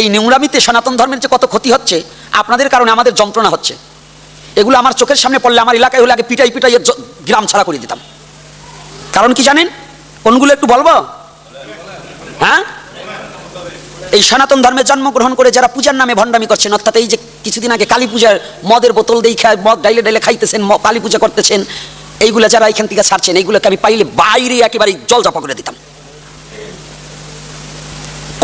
এই নোংরামিতে সনাতন ধর্মের যে কত ক্ষতি হচ্ছে, আপনাদের কারণে আমাদের যন্ত্রণা হচ্ছে। এগুলো আমার চোখের সামনে পড়লে আমার এলাকায় হলে আগে পিটাই পিটাই গ্রাম ছাড়া করে দিতাম। কারণ কি জানেন? কোনগুলো একটু বলব? হ্যাঁ? এই সনাতন ধর্মে জন্মগ্রহণ করে যারা পূজার নামে ভণ্ডামি করছেন, অর্থাৎ এই যে কিছুদিন আগে কালী পূজার মদের বোতল দিয়ে খায়, মদ ডাইলে ডাইলে খাইতেছেন কালী পূজা করতেছেন, এইগুলো যারা এখান থেকে ছাড়ছেন, এইগুলোকে আমি পাইলে বাইরে একেবারে জল জপা করে দিতাম।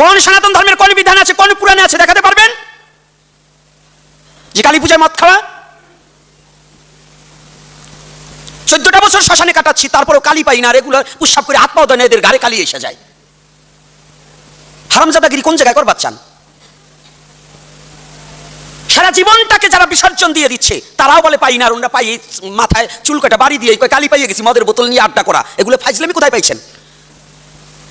কোন সনাতন ধর্মের কোন বিধান আছে, কোন পুরাণে আছে দেখাতে পারবেন? যে কালী পূজায় মদ খাওয়া? চোদ্দটা বছর শ্মশানে কাটাচ্ছি, তারপরেও কালি পাই না রেগুলার উৎসব করে পাও দেয় এদের গাড়ে কালি এসে যায়। হারামজাদাগিরি কোন জায়গায় করবার চান সারা জীবনটাকে যারা বিসর্জন দিয়ে দিচ্ছে, তারাও বলে পাই না, আর ওনারা পাই মাথায় চুল কাটা বাড়ি দিয়ে কালি পাইয়ে গেছি, মদের বোতল নিয়ে আড্ডা করা, এগুলো ফাইজলামি কোথায় পাইছেন?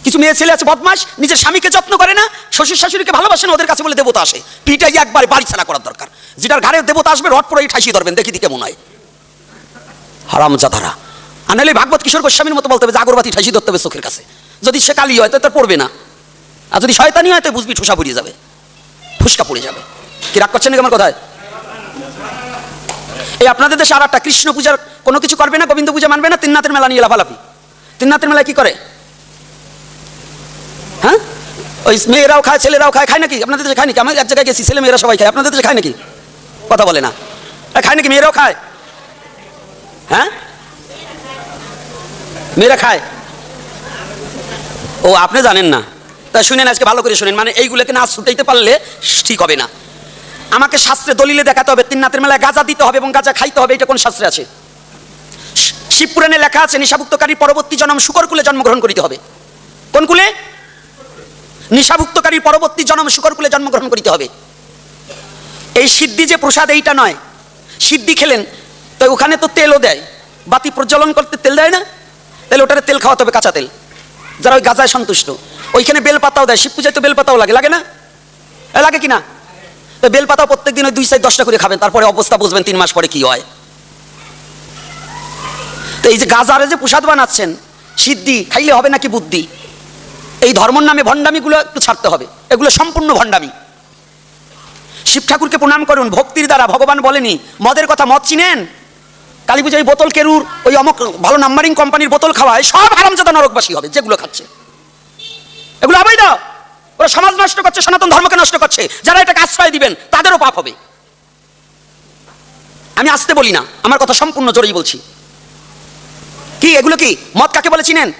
কিছু মেয়ে ছেলে আছে বদমাস নিজের স্বামীকে যত্ন করে না, শ্বশুর শাশুড়িকে ভালোবাসেন ওদের কাছে বলে দেবতা আসে। পিটাই একবার বাড়ি ছাড়া করার দরকার। যেটার ঘাড়ে দেবতা আসবে রট পরেই ঠাসিয়ে ধরবেন, দেখি দিকে মনে হয়। হারাম জাধারা। আনালে ভাগবত কিশোর গোস্বামীর মতো বলতে হবে, যে আগরবাতি ঠাসি ধরতে হবে চোখের কাছে। যদি সে কালি হয়, তো তার পড়বে না। আর যদি শয়তানি হয়, তো বুঝবি ঠোসা পড়িয়ে যাবে। ফুসকা পড়ে যাবে। কি রাগ করছেন আমার কথায়? এই আপনাদের দেশে আর একটা কৃষ্ণ পূজার কোনো কিছু করবে না, গোবিন্দ পূজা মানবে না, তিননাথের মেলা নিয়ে লাফালাফি। তিননাথের মেলায় কি করে? হ্যাঁ? ওই মেয়েরাও খায়, ছেলেরাও খায় খায় নাকি? আপনাদের দেশে খায় নাকি? আমি এক জায়গায় গেছি, ছেলে মেয়েরা সবাই খায়। আপনাদের দেশে খায় নাকি? কথা বলে না। খায় নাকি? মেয়েরাও খায়। হ্যাঁ? মেয়েরা খায়। ও, আপনি জানেন না। তা শুনেন আজকে, ভালো করে শুনেন। মানে এইগুলোকে না ছুটাইতে পারলে ঠিক হবে না। আমাকে শাস্ত্রে দলিলে দেখাতে হবে, তিন তিননাথের মেলায় গাঁজা দিতে হবে এবং গাঁজা খাইতে হবে, এটা কোন শাস্ত্রে আছে? শিবপুরাণে লেখা আছে নিশাভুক্তকারী পরবর্তী জন্ম শুকরকুলে জন্মগ্রহণ করিতে হবে। কোন কুলে? নিশাভুক্তকারীর পরবর্তী জন্ম শুকরকুলে জন্মগ্রহণ করিতে হবে। এই সিদ্ধি যে প্রসাদ, এইটা নয়। সিদ্ধি খেলেন তো ওখানে তো তেলও দেয়। বাতি প্রজ্বলন করতে তেল দেয় না? তাহলে ওটারে তেল খাওয়াতে হবে কাঁচা তেল। যারা ওই গাজায় সন্তুষ্ট, ওইখানে বেলপাতাও দেয়। শিব পূজায় তো বেলপাতাও লাগে লাগে না? লাগে কি না? তো বেলপাতাও প্রত্যেক দিন ওই দুই সাইড দশটা করে খাবেন, তারপরে অবস্থা বুঝবেন তিন মাস পরে কি হয়। তো এই যে গাজারে যে প্রসাদ বানাচ্ছেন, সিদ্ধি, খাইলে হবে নাকি বুদ্ধি? এই ধর্মর নামে ভণ্ডামিগুলো একটু ছাড়তে হবে। এগুলো সম্পূর্ণ ভণ্ডামি। শিব ঠাকুরকে প্রণাম করুন। ভক্তির দ্বারা ভগবান বলেনি, মদের কথা মদ চিনেন? কালী পূজায় বোতল কেরুর, ওই অমক, ভালো নাম্বারিং কোম্পানির বোতল খাওয়ায় সব হারামজাদা নরকবাসী হবে, যেগুলো খাচ্ছে। এগুলো অবৈধ। ওরা সমাজ নষ্ট করছে, সনাতন ধর্মকে নষ্ট করছে। যারা এটাকে আশ্রয় দিবেন, তাদেরও পাপ হবে। আমি আসতে বলি না, আমার কথা সম্পূর্ণ জোরেই বলছি। কি, এগুলো কি? মদ কাকে বলে চিনেন?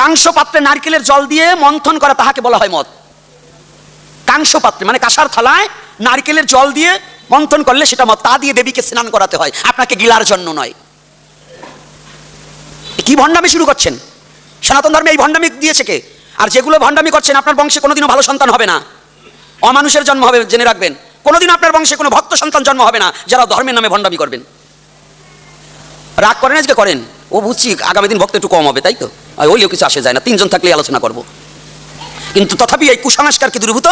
কাংস পাত্রে নারকেলের জল দিয়ে মন্থন করা তাহাকে বলা হয় মদ। কাংস পাত্রে মানে কাঁসার থালায় নারকেলের জল দিয়ে মন্থন করলে সেটা মদ, তা দিয়ে দেবীকে স্নান করাতে হয়, আপনাকে গিলার জন্য নয়। কি ভণ্ডামি শুরু করছেন? সনাতন ধর্মে এই ভণ্ডামি দিয়েছে কে? আর যেগুলো ভণ্ডামি করছেন, আপনার বংশে কোনোদিনও ভালো সন্তান হবে না। অমানুষের জন্ম হবে, জেনে রাখবেন। কোনোদিন আপনার বংশে কোনো ভক্ত সন্তান জন্ম হবে না, যারা ধর্মের নামে ভণ্ডামি করবেন। রাগ করেন আজকে করেন? ও বুঝছি আগামী দিন ভক্ত একটু কম হবে, তাই তো? ওইলেও কিছু আসে যায় না, তিনজন থাকলে আলোচনা করব। কিন্তু তথাপি এই কুসংস্কার কি দূরীভূত?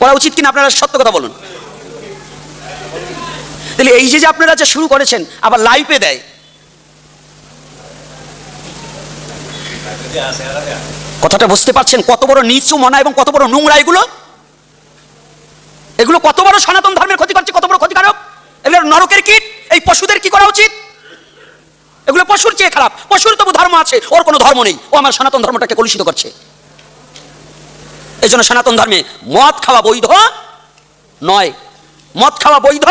করা উচিত কিনা আপনারা সত্য কথা বলুন। তাহলে এই যে যে আপনারা যে শুরু করেছেন, আবার লাইভে দেয়। কথাটা বুঝতে পারছেন কত বড় নিচু মনা এবং কত বড় নোংরা এগুলো? এগুলো কত বড় সনাতন ধর্মের ক্ষতি করছে, কত বড় ক্ষতিকারক? এগুলো নরকের কীট? এই পশুদের কি করা উচিত? এগুলো পশুর চেয়ে খারাপ। পশুর তবু ধর্ম আছে, ওর কোনো ধর্ম নেই। ও আমার সনাতন ধর্মটাকে কলুষিত করছে। এই জন্য সনাতন ধর্মে মদ খাওয়া বৈধ নয়। মদ খাওয়া বৈধ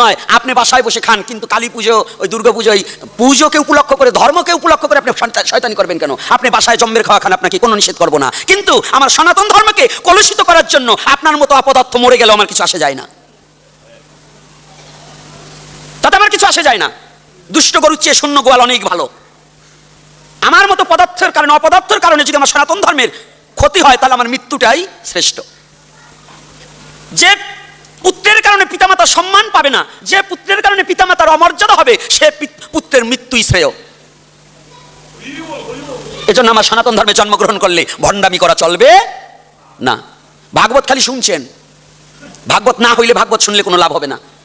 নয়। আপনি বাসায় বসে খান, কিন্তু কালী পুজো, ওই দুর্গা পুজো, ওই পুজোকে উপলক্ষ করে, ধর্মকে উপলক্ষ করে আপনি শয়তানি করবেন কেন? আপনি বাসায় জম্মের খাওয়া খান, আপনাকে কোনো নিষেধ করব না। কিন্তু আমার সনাতন ধর্মকে কলুষিত করার জন্য আপনার মতো অপদার্থ মরে গেলেও আমার কিছু আসে যায় না। তাতে আমার কিছু আসে যায় না। দুষ্ট গরুর চেয়ে শূন্য গোয়াল অনেক ভালো। আমার মতো পদার্থের কারণে, অপদার্থের কারণে যদি আমার সনাতন ধর্মের ক্ষতি হয়, তাহলে আমার মৃত্যুটাই শ্রেষ্ঠ। যে পুত্রের কারণে পিতামাতা সম্মান পাবে না, যে পুত্রের কারণে পিতামাতার অমর্যাদা হবে, সে পুত্রের মৃত্যুই শ্রেয়। এজন্য আমার সনাতন ধর্মে জন্মগ্রহণ করলে ভণ্ডামি করা চলবে না। ভাগবত খালি শুনছেন? ভাগবত না হইলে ভাগবত শুনলে কোনো লাভ হবে না।